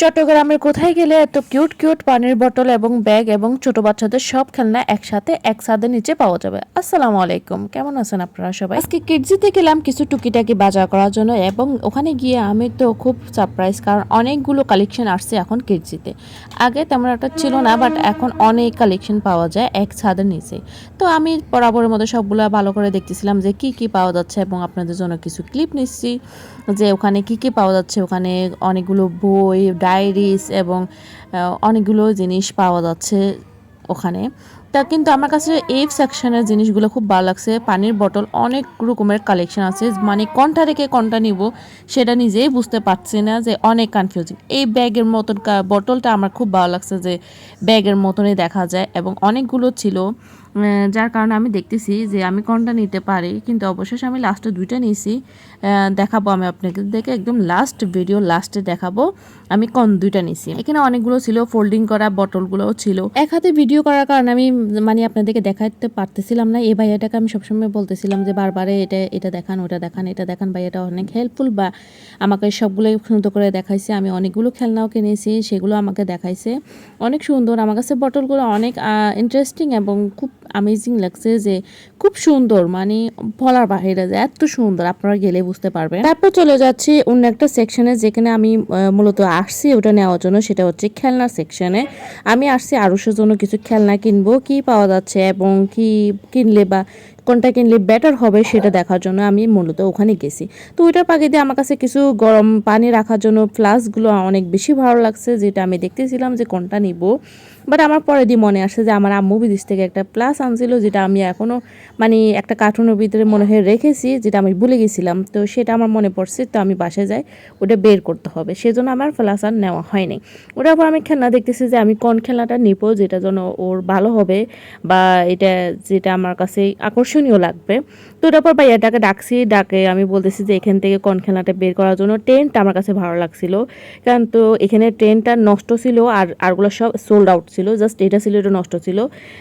চট্টগ্রামের কোথায় গেলে এত কিউট কিউট পানির বোতল এবং ব্যাগ এবং ছোট বাচ্চাদের সব খেলনা একসাথে এক ছাদের নিচে পাওয়া যাবে? আসসালামু আলাইকুম। কেমন আছেন আপনারা সবাই? আজকে কিডজিতে গেলাম কিছু টুকিটাকি বাজার করার জন্য এবং ওখানে গিয়ে আমি তো খুব সারপ্রাইজ কারণ অনেকগুলো কালেকশন আসছে এখন কিডজিতে আগে তেমন একটা ছিল না বাট এখন অনেক কালেকশন পাওয়া যায় এক ছাদের নিচে। তো আমি বরাবরের মধ্যে সবগুলো ভালো করে দেখতেছিলাম যে কি কি পাওয়া যাচ্ছে এবং আপনাদের জন্য কিছু ক্লিপ নিচ্ছি যে ওখানে কি কি পাওয়া যাচ্ছে। ওখানে অনেকগুলো বই ডায়েরিস এবং অনেকগুলো জিনিস পাওয়া যাচ্ছে ওখানে। তা কিন্তু আমার কাছে এই সেকশনের জিনিসগুলো খুব ভালো লাগছে। পানির বোতল অনেক রকমের কালেকশন আছে। মানে কোনটা রেখে কোনটা নিব সেটা নিজেই বুঝতে পারছি না যে অনেক কনফিউজিং এই ব্যাগের মতন বোতলটা আমার খুব ভালো লাগছে যে ব্যাগের মতনই দেখা যায় এবং অনেকগুলো ছিল। যার কারণে আমি দেখতেছি যে আমি কোনটা নিতে পারি, কিন্তু অবশেষে আমি লাস্টে দুইটা নিয়েছি। দেখাবো আমি আপনাকে। দেখে একদম লাস্ট ভিডিও লাস্টে দেখাবো আমি কোন দুইটা নিছি এখানে অনেকগুলো ছিল ফোল্ডিং করা বটলগুলোও ছিল। এক হাতে ভিডিও করার কারণে আমি মানে আপনাদেরকে দেখাতে পারতেছিলাম না। এই ভাইয়াটাকে আমি সবসময় বলতেছিলাম যে, বারবারে এটা এটা দেখান, ওটা দেখান, এটা দেখান। ভাইয়াটা অনেক হেল্পফুল বা আমাকে সবগুলোই সুন্দর করে দেখাইছে। আমি অনেকগুলো খেলনাও কিনেছি, সেগুলো আমাকে দেখাইছে। অনেক সুন্দর। আমার কাছে বটলগুলো অনেক ইন্টারেস্টিং এবং খুব আমেজিং লাগছে যে, খুব সুন্দর। মানে বলার বাহিরে যে, এত সুন্দর। আপনারা গেলে বুঝতে পারবেন। তারপর চলে যাচ্ছি অন্য একটা সেকশনে যেখানে আমি মূলত আসছি। ওটা নেওয়ার জন্য সেটা হচ্ছে খেলনা সেকশনে আমি আসছি আরুষের জন্য কিছু খেলনা কিনবো। কি পাওয়া যাচ্ছে এবং কি কিনলে বা কোনটা কিনলে বেটার হবে সেটা দেখার জন্য আমি মূলত ওখানে গেছি। তো ওইটার দিয়ে আমার কাছে কিছু গরম পানি রাখার জন্য ফ্লাস্কগুলো অনেক বেশি ভালো লাগছে যেটা আমি দেখতেছিলাম যে কোনটা নিব। বাট আমার পরে দিয়ে মনে আসছে যে আমার আম্মু বিদেশ থেকে একটা প্লাস আনছিল যেটা আমি এখনও মানে একটা কার্টুনের ভিতরে মনে হয় রেখেছি যেটা আমি ভুলে গেছিলাম। তো সেটা আমার মনে পড়ছে তো আমি বাসায় যাই, ওটা বের করতে হবে। সেজন্য আমার প্লাস আর নেওয়া হয়নি। ওটার পর আমি খেলনা দেখতেছি যে আমি কোন খেলনাটা নিব যেটা যেন ওর ভালো হবে বা এটা যেটা আমার কাছে আকর্ষণীয় লাগবে। তো ওটার পর ভাইয়াটাকে ডাকছি, ডাকে আমি বলতেছি যে এখান থেকে কোন খেলাটা বের করার জন্য টেন্টটা আমার কাছে ভালো লাগছিল। কারণ তো এখানে ট্রেনটা নষ্ট ছিল আর আরগুলো সব সোল্ড আউট ছিল জাস্ট এটা ছিল, এটা নষ্ট ছিল।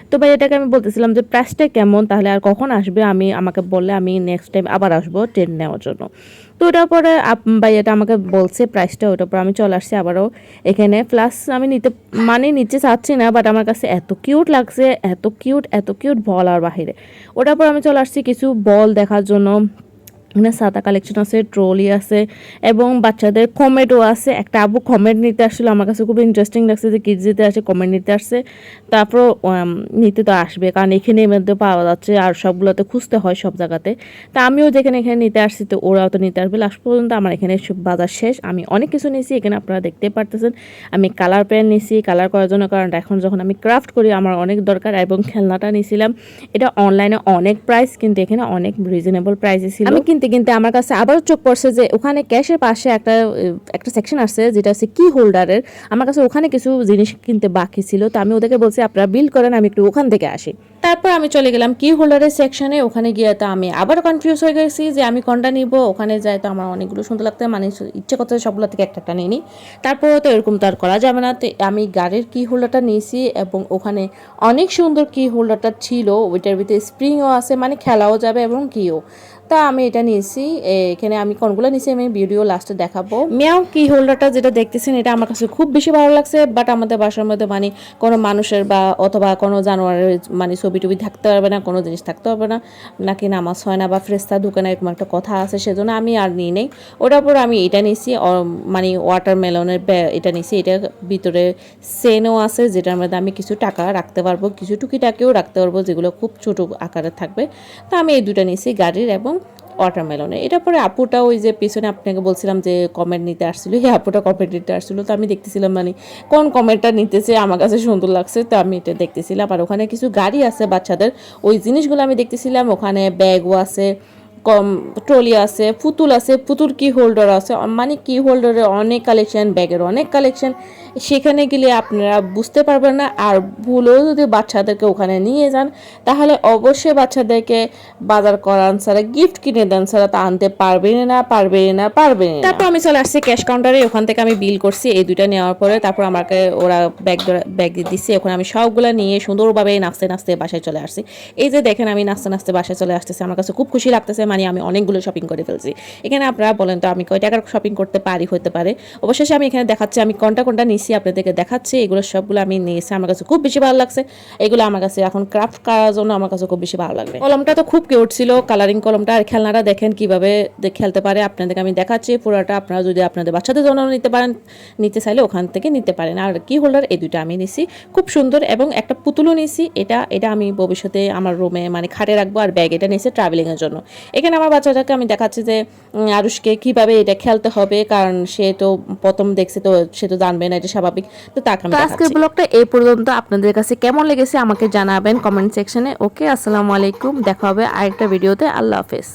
তো ভাই এটাকে আমি বলতেছিলাম যে প্রাইসটা কেমন, তাহলে আর কখন আসবে আমি, আমাকে বললে আমি নেক্সট টাইম আবার আসব ট্রেন নেওয়ার জন্য। তো ওটার পরে আপ- ভাই এটা আমাকে বলছে প্রাইসটা ওটার পর আমি চলে আসছি আবারও এখানে। প্লাস আমি নিতে মানে নিচে চাচ্ছি না বাট আমার কাছে এত কিউট লাগছে, এত কিউট এত কিউট বল আর বাহিরে। ওটার পর আমি চলে আসছি কিছু বল দেখার জন্য। এখানে সাদা কালেকশন আছে ট্রলি আছে এবং বাচ্চাদের কমেডও আছে। একটা আবু কমেট নিতে আসলে আমার কাছে খুব ইন্টারেস্টিং লাগছে যে কিডস দিতে আসে কমেট নিতে আসছে। তারপর নিতে তো আসবে কারণ এখানে এর মধ্যে পাওয়া যাচ্ছে আর সবগুলোতে খুঁজতে হয় সব জায়গাতে। তা আমিও যেখানে এখানে নিতে আসছি তো ওরাও তো নিতে আসবে। লাস্ট পর্যন্ত আমার এখানে সব বাজার শেষ। আমি অনেক কিছু নিয়েছি, এখানে আপনারা দেখতে পারতেছেন। আমি কালার পেন নিয়েছি কালার করার জন্য কারণ এখন যখন আমি ক্রাফট করি আমার অনেক দরকার এবং খেলনাটা নিয়েছিলাম। এটা অনলাইনে অনেক প্রাইস কিন্তু এখানে অনেক রিজনেবল প্রাইসে ছিল। আমি কিনতে কিনতে আমার কাছে আবারও চোখ পড়ছে যে ওখানে ক্যাশের পাশে একটা একটা সেকশন আছে যেটা হচ্ছে কি হোল্ডারের আমার কাছে ওখানে কিছু জিনিস কিনতে বাকি ছিল। তো আমি ওদেরকে বলছি, আপনারা বিল করেন, আমি একটু ওখান থেকে আসি। তারপর আমি চলে গেলাম কি হোল্ডারের সেকশনে ওখানে গিয়ে তো আমি আবার কনফিউজ হয়ে গেছি যে আমি কোনটা নিব। ওখানে যাই তো আমার অনেকগুলো সুন্দর লাগতে মানে ইচ্ছে করতে সবগুলো থেকে একটা একটা নিয়ে নিই তারপরে তো এরকম তো আর করা যাবে না। তো আমি গাড়ির কি হোল্ডারটা নিয়েছি এবং ওখানে অনেক সুন্দর কি হোল্ডারটা ছিল। ওইটার ভিতরে স্প্রিংও আছে মানে খেলাও যাবে এবং কিও তা আমি এটা নিয়েছি। এখানে আমি কোনগুলো নিয়েছি আমি ভিডিও লাস্টে দেখাবো। মেয়াও কি হোল্ডারটা যেটা দেখতেছেন, এটা আমার কাছে খুব বেশি ভালো লাগছে বাট আমাদের বাসার মধ্যে মানে কোনো মানুষের বা অথবা কোনো জানোয়ারের মানে ছবি টবি থাকতে পারবে না, কোনো জিনিস থাকতে পারবে না, নাকি নামাজ হয় না বা ফ্রেস্তা ঢুকে না, এরকম একটা কথা আছে, সেজন্য আমি আর নিই নেই। ওটার পর আমি এটা নিয়েছি মানে ওয়াটারমেলনের এটা নিয়েছি, এটা ভিতরে সেনও আছে, যেটার মধ্যে আমি কিছু টাকা রাখতে পারব, কিছু টুকিটাকেও রাখতে পারব, যেগুলো খুব ছোট আকারে থাকবে। তো আমি এই দুটো নিয়েছি গাড়ির এবং ওয়াটারমেলনে এটা পরে আপুটা ওই যে পিছনে আপনাকে বলছিলাম যে কমেন্ট নিতে আসছিল হ্যাঁ আপুটা কমেন্ট নিতে আসছিল, তো আমি দেখতেছিলাম মানে কোন কমেন্টটা নিতেছে, আমার কাছে সুন্দর লাগছে, তো আমি এটা দেখতেছিলাম। আর ওখানে কিছু গাড়ি আছে বাচ্চাদের, ওই জিনিসগুলো আমি দেখতেছিলাম, ওখানে ব্যাগও আছে কম ট্রলি আছে, পুতুল আছে, পুতুল কি হোল্ডার আছে মানে কি হোল্ডারের অনেক কালেকশন ব্যাগের অনেক কালেকশন সেখানে গেলে আপনারা বুঝতে পারবেন না, আর ভুলেও যদি বাচ্চাদেরকে ওখানে নিয়ে যান, তাহলে অবশ্যই বাচ্চাদেরকে বাজার করান ছাড়া গিফট কিনে দেন ছাড়া তা আনতে পারবেন না পারবেন না পারবেন তারপর আমি চলে আসছি ক্যাশ কাউন্টারে ওখান থেকে আমি বিল করছি, এই দুইটা নেওয়ার পরে তারপর আমাকে ওরা ব্যাগ ব্যাগ দিচ্ছে ওখানে আমি সবগুলো নিয়ে সুন্দরভাবে নাচতে নাচতে বাসায় চলে আসছি। এই যে দেখেন আমি নাচতে নাচতে বাসায় চলে আসতেছি, আমার কাছে খুব খুশি লাগতেছে মানে আমি অনেকগুলো শপিং করে ফেলছি। এখানে আপনারা বলেন তো, আমি কয় টাকার শপিং করতে পারি হতে পারে। অবশেষে আমি এখানে দেখাচ্ছি, আমি কোনটা কোনটা নিছি, আপনাদেরকে দেখাচ্ছি। এগুলো সবগুলো আমি নিয়েছি, আমার কাছে খুব বেশি ভালো লাগছে। এগুলো আমার কাছে এখন ক্রাফট করার জন্য আমার কাছে খুব বেশি ভালো লাগবে। কলমটা তো খুব কিউট ছিল কালারিং কলমটা। আর খেলনাটা দেখেন কীভাবে খেলতে পারে, আপনাদেরকে আমি দেখাচ্ছি। পুরোটা আপনারা যদি আপনাদের বাচ্চাদের জন্য নিতে পারেন, নিতে চাইলে ওখান থেকে নিতে পারেন। আর কি হোল্ডার এই দুটো আমি নিছি। খুব সুন্দর এবং একটা পুতুলও নিছি। এটা এটা আমি ভবিষ্যতে আমার রুমে মানে খাটে রাখব, আর ব্যাগ এটা নিয়েছে ট্রাভেলিং এর জন্য। এখানে আমার বাচ্চাটাকে আমি দেখাচ্ছি যে আরুষকে কীভাবে এটা খেলতে হবে কারণ সে তো প্রথম দেখছে তো সে তো জানবে না এটা স্বাভাবিক। তো তাকে আমি আজকের। ব্লগটা এই পর্যন্ত। আপনাদের কাছে কেমন লেগেছে আমাকে জানাবেন কমেন্ট সেকশনে। ওকে আসসালামু আলাইকুম। দেখা হবে আরেকটা ভিডিওতে। আল্লাহ হাফেজ।